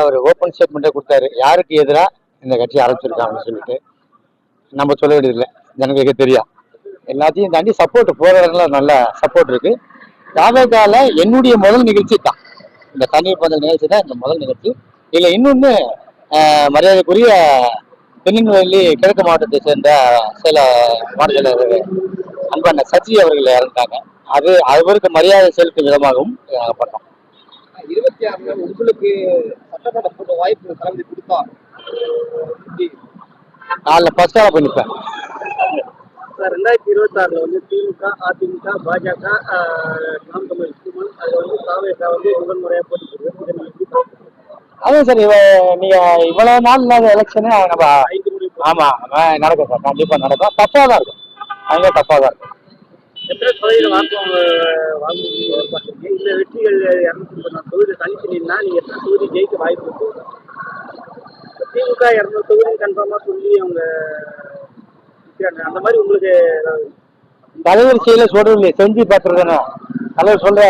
அவர் open ஸ்டேட்மெண்ட்டை கொடுத்தாரு. யாருக்கு எதிராக இந்த கட்சி ஆரம்பிச்சிருக்காங்கன்னு சொல்லிட்டு. நம்ம சொல்ல வேண்டியதில்லை. ஜனங்களுக்கு தெரியும். எல்லாத்தையும் தாண்டி சப்போர்ட் போற நல்ல சப்போர்ட் இருக்கு. தாவேகால என்னுடைய முதல் நிகழ்ச்சி தான். இந்த தண்ணீர் பந்தல் நிகழ்ச்சி தான் இந்த முதல் நிகழ்ச்சி. இதில் இன்னொன்று மரியாதைக்குரிய திருநெல்வேலி கிழக்கு மாவட்டத்தை சேர்ந்த சில மாநில அன்பான சச்சி அவர்கள் இறந்தாங்க. அது அவருக்கு மரியாதை செலுத்தும் விதமாகவும் ஆஹ், பண்ணோம் இருபத்தி ஆறுல உங்களுக்கு சட்டமன்ற கூட்ட வாய்ப்பு தளபதி கொடுத்தா போய் நிற்பேன் சார் ரெண்டாயிரத்தி இருபத்தி ஆறுல வந்து திமுக அதிமுக பாஜக நாம் தமிழ் சுமன் அது வந்து தாவேக்கா வந்து முதல் முறையா போட்டி? அதான் சார் இவ நீங்க இவ்வளவு நாள் இல்லாத எலெக்ஷனே நம்ம ஐந்து முறை போட்டி. ஆமா நடக்கும் சார். கண்டிப்பா நடக்கும். தப்பா தான் இருக்கும். அங்கே தப்பா தான் இருக்கும். எத்தனை சதவீத வாக்கு வாங்குவீங்க எதிர்பார்க்கறீங்க இல்ல வெற்றிகள் இரநூத்தி முப்பத்தி நாலு தொகுதி தனிச்சு நின்னா நீங்க எத்தனை தொகுதி ஜெயிக்க வாய்ப்பு இருக்கு? திமுக இரநூறு தொகுதி கன்ஃபார்மா சொல்லி அவங்க. அந்த மாதிரி உங்களுக்கு தலைவர் செயல சொல்றது செஞ்சு பார்த்துருக்கேன்னு தலைவர் சொல்ற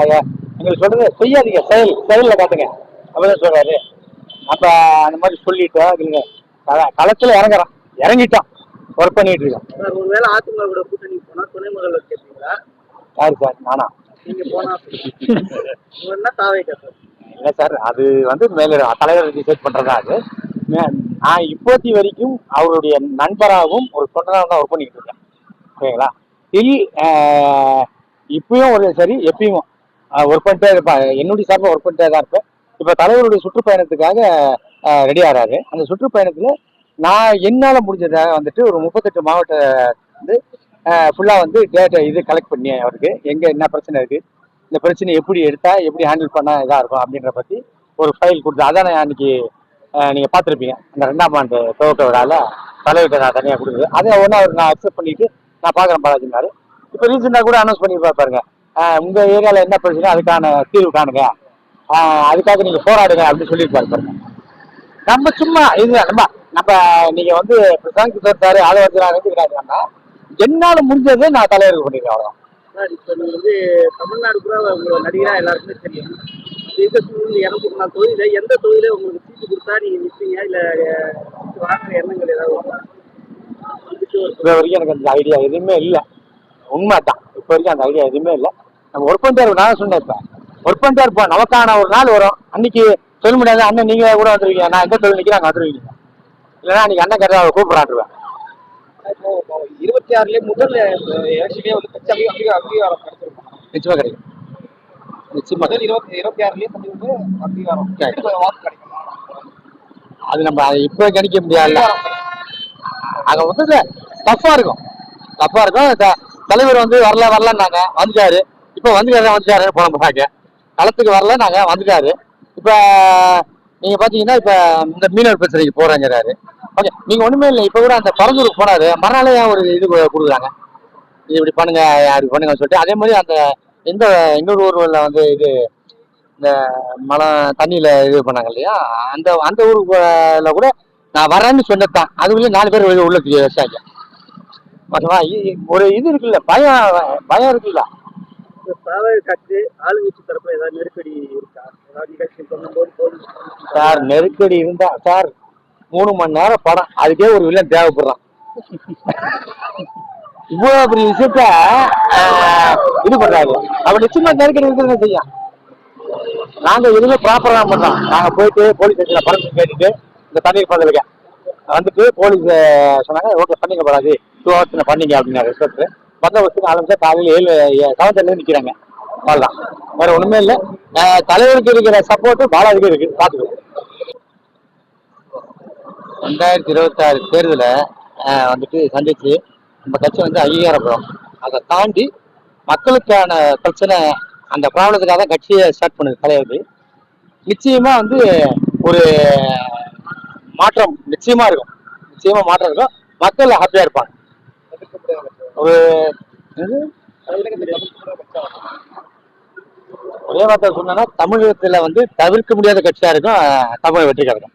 ஐயா, எங்களுக்கு சொல்றது செய்யாதீங்க செயல் செயல்ல காட்டுங்க அப்படிதான் சொல்றாரு. அப்ப அந்த மாதிரி சொல்லிட்டோம் இல்லைங்க கள- களத்துல இறங்குறோம் இறங்கிட்டோம் ஒர்க் பண்ணிட்டு இருக்கோம் சார் ஒருவேளை அதிமுக கூட கூட்டணி துணை முதல்வர் கேட்பீங்களா? யாரு சார் நானா? நீங்க போனா என்ன தாவைக்கா சார்? இல்லை சார் அது வந்து மேல தலைவர் டிசைட் பண்றதா அது. நான் இப்போத்தி வரைக்கும் அவருடைய நண்பராகவும் ஒரு தொண்டராகவும் தான் ஒர்க் பண்ணிட்டு இருக்கேன். ஓகேங்களா டில் இப்பயும் ஒரு சரி எப்பயும் ஒர்க் பண்ணிட்டே இருப்பேன் என்னுடைய சார்பாக ஒர்க் பண்ணிட்டே தான் இருப்பேன். இப்போ தலைவருடைய சுற்றுப்பயணத்துக்காக ரெடி ஆகிறாரு அந்த சுற்றுப்பயணத்தில் நான் என்னால் முடிஞ்சதாக வந்துட்டு ஒரு முப்பத்தெட்டு மாவட்ட வந்து ஃபுல்லாக வந்து டேட்டா இது கலெக்ட் பண்ணி அவருக்கு. எங்கே என்ன பிரச்சனை இருக்குது இந்த பிரச்சனை எப்படி எடுத்தால் எப்படி ஹேண்டில் பண்ணால் இதாக இருக்கும் அப்படின்ற பற்றி ஒரு ஃபைல் கொடுத்து அதான் அன்றைக்கி நீங்கள் பார்த்துருப்பீங்க. அந்த ரெண்டாம் ஆண்டு துவக்க விழால தலைவர்கிட்ட நான் தனியாக கொடுக்குது அதை ஒன்று அவர் நான் அக்செப்ட் பண்ணிவிட்டு நான் பார்க்குறேன் பாலாஜினாரு இப்போ ரீசெண்டாக கூட அனௌன்ஸ் பண்ணி பாருங்க. உங்கள் ஏரியாவில் என்ன பிரச்சனை அதுக்கான தீர்வு காணுங்க. அதுக்காக நீங்கள் போராடுங்க அப்படின்னு சொல்லியிருப்பாரு பாருங்க. நம்ம சும்மா இது நம்ம நம்ம நீங்கள் வந்து பிரசாந்த் தோத்தாரு ஆளு வச்சுருக்காங்கன்னா என்னால முடிஞ்சதை நான் தலைவருக்கு பண்ணிருக்கேன் அவ்வளவுதான். இப்போ நீங்க வந்து தமிழ்நாடு கூட உங்களை நடிகரா எல்லாருக்குமே தெரியும். இருக்கக்கூடிய இரநூத்தி நாலு தொகுதியில எந்த தொகுதியில உங்களுக்கு சீட்டு கொடுத்தா நீங்க நிற்பீங்க இல்ல வாங்குற எண்ணங்கள் ஏதாவது இருக்கா? வரைக்கும் எனக்கு அந்த ஐடியா எதுவுமே இல்லை. உண்மை தான் இப்போ வரைக்கும் அந்த ஐடியா எதுவுமே இல்லை. நம்ம ஒர்க் பண்ணிட்டே நான் சொன்னேன் இப்போ. ஒர்க் பண்ணிட்டே இருப்போம். நமக்கான ஒரு நாள் வரும். அன்னைக்கு சொல்ல முடியாது அண்ணன் நீங்க கூட வந்துருவீங்க. நான் எந்த தொழில் நிற்கிறேன் அங்கே வந்துருவீங்க? இல்லைன்னா அன்னைக்கு அண்ணன் கரெக்டாக கூப்பிட்றாட்டுருவேன் இப்போ இருபத்தி ஆறுல முதல் எலெக்ஷன்லயே வந்து கட்சி அதிக அங்கீகாரம் கிடைச்சிருக்கும். நிச்சயமா கிடைக்கும். நிச்சயமா முதல் இருபத்தி இருபத்தி ஆறுலயே வந்து அங்கீகாரம். வாக்கு கிடைக்கும். அது நம்ம இப்போ கணிக்க முடியாதுல்ல. அங்கே வந்து டஃப்பாக இருக்கும். டஃப்பாக இருக்கும். தலைவர் வந்து வரல வரலன்னாங்க வந்துட்டாரு. இப்போ வந்துட்டாரு வந்துட்டாரு போன போறாங்க களத்துக்கு வரல நாங்க வந்துட்டாரு. இப்போ நீங்க பாத்தீங்கன்னா இப்போ இந்த மீனவர் பிரச்சனைக்கு போறாங்கிறாரு ஓகே நீங்க ஒண்ணுமே இல்லை இப்போ கூட அந்த பரந்தூருக்கு போனாரு. மறுநாளே ஏன் ஒரு இது கொடுக்குறாங்க. இது இப்படி பண்ணுங்க அப்படி பண்ணுங்கன்னு சொல்லிட்டு அதே மாதிரி அந்த எந்த இன்னொரு ஊர்ல வந்து இது இந்த மழை தண்ணியில இது பண்ணாங்க இல்லையா? அந்த அந்த ஊருக்குள்ள கூட நான் வரேன்னு சொன்னதான் அதுக்குள்ளே நாலு பேர் வெளிய உள்ள வச்சாங்க ஒரு இது இருக்குல்ல பயம் பயம் இருக்குல்ல. இந்த தாவல் கட்சி ஆளுங்கட்சி தரப்புல ஏதாவது நெருக்கடி இருக்கா? சார் நெருக்கடி இருந்தா சார் மூணு மணி நேரம் படம். அதுக்கே ஒரு வில்லன் தேவைப்படுறான். இவ்வளவு பெரிய விஷயத்த இது பண்றாங்க அவர் நிச்சயமா நெருக்கடி இருக்கிறத செய்யும்? நாங்க எதுவுமே ப்ராப்பரா பண்றோம்? நாங்க போயிட்டு போலீஸ் ஸ்டேஷன்ல பர்மிஷன் கேட்டுட்டு இந்த தண்ணீர் பந்தலுக்கு வந்துட்டு போலீஸ் சொன்னாங்க ஓகே பண்ணிக்க கூடாது. டூ ஹவர்ஸ் பண்ணீங்க அப்படின்னாரு. ரிசல்ட் வருஷத்துக்கு ஆரம்பிச்சா காலையில் ஏழு செவன்ல நிக்கிறாங்க. அவ்வளோதான் வேற ஒண்ணுமே இல்லை. தலைவருக்கு இருக்கிற சப்போர்ட் பாலாஜிக்கு இருக்கு. பாத்துக்கோ ரெண்டாயிரத்தி இருபத்தாறு தேர்தலை வந்துட்டு சந்திச்சு நம்ம கட்சி வந்து அங்கீகாரப்படும். அதை தாண்டி மக்களுக்கான பிரச்சனை அந்த ப்ராப்ளத்துக்காக தான் கட்சியை ஸ்டார்ட் பண்ணுது தலைவருக்கு. நிச்சயமா வந்து ஒரு மாற்றம் நிச்சயமா இருக்கும். நிச்சயமா மாற்றம் இருக்கும். மக்கள் ஹாப்பியா இருப்பாங்க. ஒரு ஒரே வார்த்தை சொன்னா தமிழகத்துல வந்து தவிர்க்க முடியாத கட்சியா இருக்கும் தமிழ் வெற்றி கழகம்